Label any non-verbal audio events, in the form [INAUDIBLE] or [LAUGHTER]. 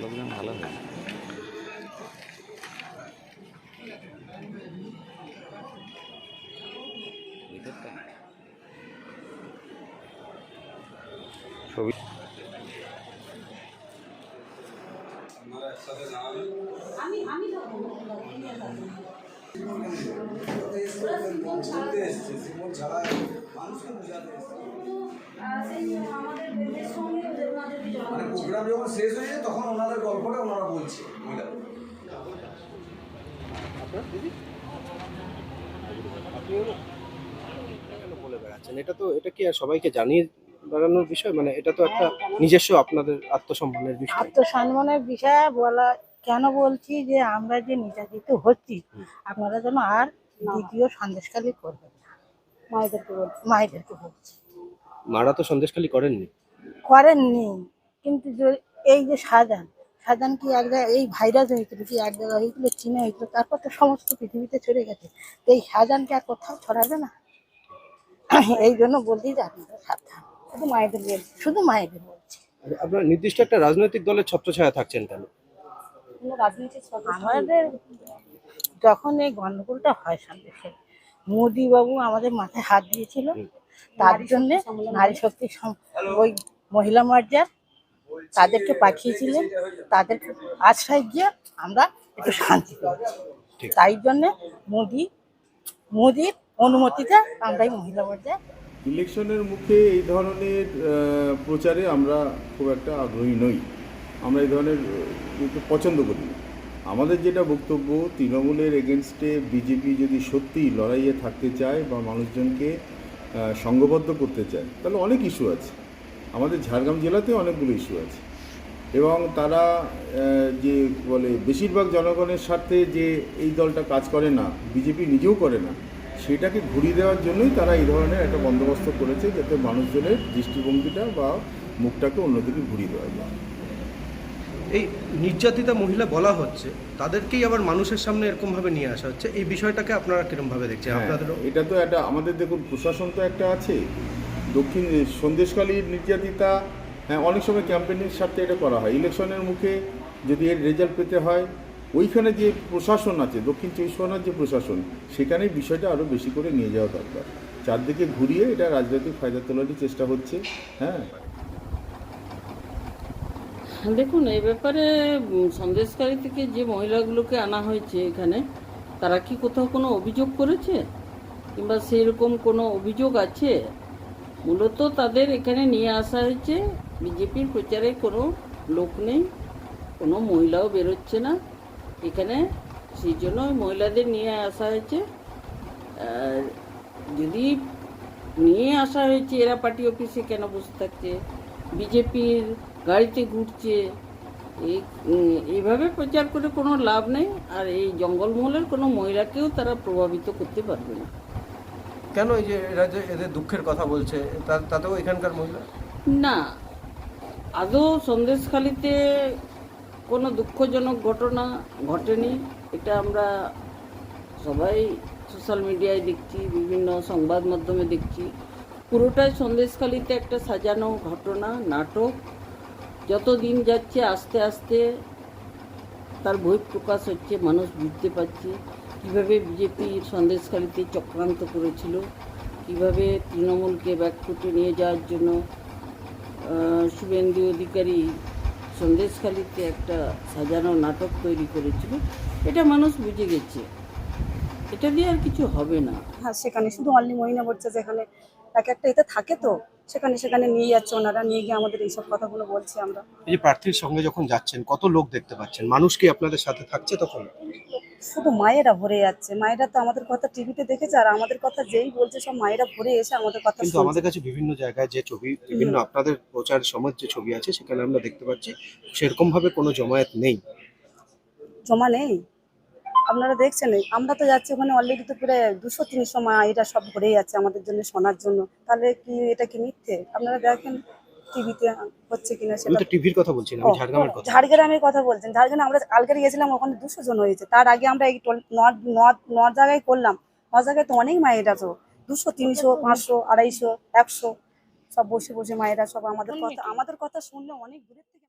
লোকজন ভালো ভিতরটা? ছবি? মানে প্রোগ্রাম যখন শেষ হয়ে যায় তখন ওনাদের গল্পটা ওনারা বলছে মহিলারা বলে বেড়াচ্ছেন এটা তো এটা কি আর সবাইকে জানিয়ে বেড়ানোর বিষয়? মানে এটা তো একটা নিজস্ব আপনাদের আত্মসম্মানের বিষয়। আত্মসম্মানের বিষয়ে বলা কেন বলছি যে আমরা যে নির্যাতিত হচ্ছি আপনারা যেন আর দ্বিতীয় সন্দেশকালী করবেন না। মায়েদেরকে বলছি। মায়েদেরকে বলছি। মারা তো সন্দেশখালি করেননি। করেননি। কিন্তু যে- এই যে শাহজাহান শাহজাহান কি এক জায়গায় এই ভাইরাস হয়েছিল কি এক জায়গায় হয়েছিল চীনে হয়েছিল তারপর তো সমস্ত পৃথিবীতে ছড়ে গেছে। তো এই শাহজাহানকে আর কোথাও ছড়াবে না। [COUGHS] এই জন্য বলছি যে আপনারা সাবধান। শুধু মায়েদের বলছি শুধু মায়েদের বলছি। আপনারা নির্দিষ্ট একটা রাজনৈতিক দলের ছত্রছায়া থাকছেন কেন? আমাদের যখন এই গন্ডগোলটা হয় সন্দেশে মোদি বাবু আমাদের মাথায় হাত দিয়েছিল। তার জন্য নারী শক্তি ওই মহিলা মর্যাদা তাদেরকে পাঠিয়েছিলেন তাদের আশ্রয় গিয়ে আমরা একটু শান্তি পেয়েছি। তাই জন্য মোদি মোদির অনুমতিতে আমরা এই মহিলা মর্যাদা ইলেকশনের মুখে এই ধরনের প্রচারে আমরা খুব একটা আগ্রহী নই। আমরা এই ধরনের কিন্তু পছন্দ করি। না আমাদের যেটা বক্তব্য তৃণমূলের এগেনস্টে বিজেপি যদি সত্যি লড়াইয়ে থাকতে চায় বা মানুষজনকে সংঘবদ্ধ করতে চায় তাহলে অনেক ইস্যু আছে। আমাদের ঝাড়গ্রাম জেলাতে অনেকগুলো ইস্যু আছে। এবং তারা যে বলে বেশিরভাগ জনগণের স্বার্থে যে এই দলটা কাজ করে না বিজেপি নিজেও করে না সেটাকে ঘুরিয়ে দেওয়ার জন্যই তারা এই ধরনের একটা বন্দোবস্ত করেছে যাতে মানুষজনের দৃষ্টিভঙ্গিটা বা মুখটাকে অন্যদিকে ঘুরিয়ে দেওয়া যায়। এই নির্যাতিতা মহিলা বলা হচ্ছে তাদেরকেই আবার মানুষের সামনে এরকমভাবে নিয়ে আসা হচ্ছে এই বিষয়টাকে আপনারা কীরকমভাবে দেখছেন? হ্যাঁ, আপনাদেরও? এটা তো একটা আমাদের দেখুন প্রশাসন তো একটা আছে দক্ষিণ সন্দেশকালীর নির্যাতিতা হ্যাঁ অনেক সময় ক্যাম্পেইনের স্বার্থে এটা করা হয়। ইলেকশনের মুখে যদি এর রেজাল্ট পেতে হয়, ওইখানে যে প্রশাসন আছে, দক্ষিণ চব্বিশ পরগনার যে প্রশাসন সেখানে বিষয়টা আরও বেশি করে নিয়ে যাওয়া দরকার। চারদিকে ঘুরিয়ে এটা রাজনৈতিক ফায়দা তোলারই চেষ্টা হচ্ছে হ্যাঁ। দেখুন, এই ব্যাপারে সন্দেশকারী থেকে যে মহিলাগুলোকে আনা হয়েছে এখানে, তারা কি কোথাও কোনো অভিযোগ করেছে? কিংবা সেরকম কোনো অভিযোগ আছে? মূলত তাদের এখানে নিয়ে আসা হয়েছে। বিজেপির প্রচারে কোনো লোক নেই, কোনো মহিলাও বেরোচ্ছে না। এখানে সেই জন্য ওই মহিলাদের নিয়ে আসা হয়েছে। আর যদি নিয়ে আসা হয়েছে, এরা পার্টি অফিসে কেন বসে থাকছে? বিজেপির গাড়িতে ঘুরছে। এই, এইভাবে প্রচার করে কোনো লাভ নেই। আর এই জঙ্গলমহলের কোনো মহিলাকেও তারা প্রভাবিত করতে পারবে না। কেন এই যে এরা যে এদের দুঃখের কথা বলছে, তা- তাতেও এখানকার মহিলা? না, আদৌ সন্দেশখালিতে কোনো দুঃখজনক ঘটনা ঘটেনি? এটা আমরা সবাই সোশ্যাল মিডিয়ায় দেখছি, বিভিন্ন সংবাদ মাধ্যমে দেখছি। পুরোটাই সন্দেশখালিতে একটা সাজানো ঘটনা, নাটক। যত দিন যাচ্ছে, আস্তে আস্তে তার বই প্রকাশ হচ্ছে, মানুষ বুঝতে পারছে। কীভাবে বিজেপি সন্দেশখালিতে চক্রান্ত করেছিল, কীভাবে তৃণমূলকে ব্যাকফুটে নিয়ে যাওয়ার জন্য শুভেন্দু অধিকারী সন্দেশখালিতে একটা সাজানো নাটক তৈরি করেছিল, এটা মানুষ বুঝে গেছে। এটা দিয়ে আর কিছু হবে না। হ্যাঁ সেখানে শুধু অনলি মহিনা মোর্চা যেখানে এক একটা এতে থাকে তো। সেখানে সেখানে নিয়ে যাচ্ছে ওনারা নিয়ে গিয়ে আমাদের এইসব কথাগুলো বলছি আমরা। এই যে প্রার্থীর সঙ্গে যখন যাচ্ছেন কত লোক দেখতে পাচ্ছেন? মানুষ কি আপনাদের সাথে থাকছে তখন? শুধু মায়েরা ভরে যাচ্ছে। মায়েরা তো আমাদের কথা টিভিতে দেখেছে আর আমাদের কথা যেই বলছে সব মায়েরা ভরে এসে আমাদের কথা কিন্তু আমাদের কাছে বিভিন্ন জায়গায় যে ছবি বিভিন্ন আপনাদের প্রচার সময় যে ছবি আছে সেখানে আমরা দেখতে পাচ্ছি সেরকম ভাবে কোনো জমায়েত নেই। জমা নেই? আপনারা দেখছেন আমরা তো যাচ্ছি ওখানে অলরেডি তো প্রায় দুশো তিনশো মা এটা সব ভরে যাচ্ছে আমাদের জন্য শোনার জন্য। তাহলে কি এটা কি মিথ্যে? আপনারা দেখেন টিভিতে হচ্ছে কিনা সেটা। টিভির কথা বলছি ঝাড়গ্রামের কথা। ঝাড়গ্রামের কথা বলছেন। ঝাড়গ্রামে আমরা আলগারে গেছিলাম ওখানে দুশো জন হয়েছে। তার আগে আমরা এই টোল- নর্থ নর্থ নর্থ জায়গায় করলাম। নর্থ জায়গায় তো অনেক মায়েরা তো। দুশো তিনশো পাঁচশো আড়াইশো একশো সব বসে বসে মায়েরা সব আমাদের কথা আমাদের কথা শুনলে অনেক দূরের থেকে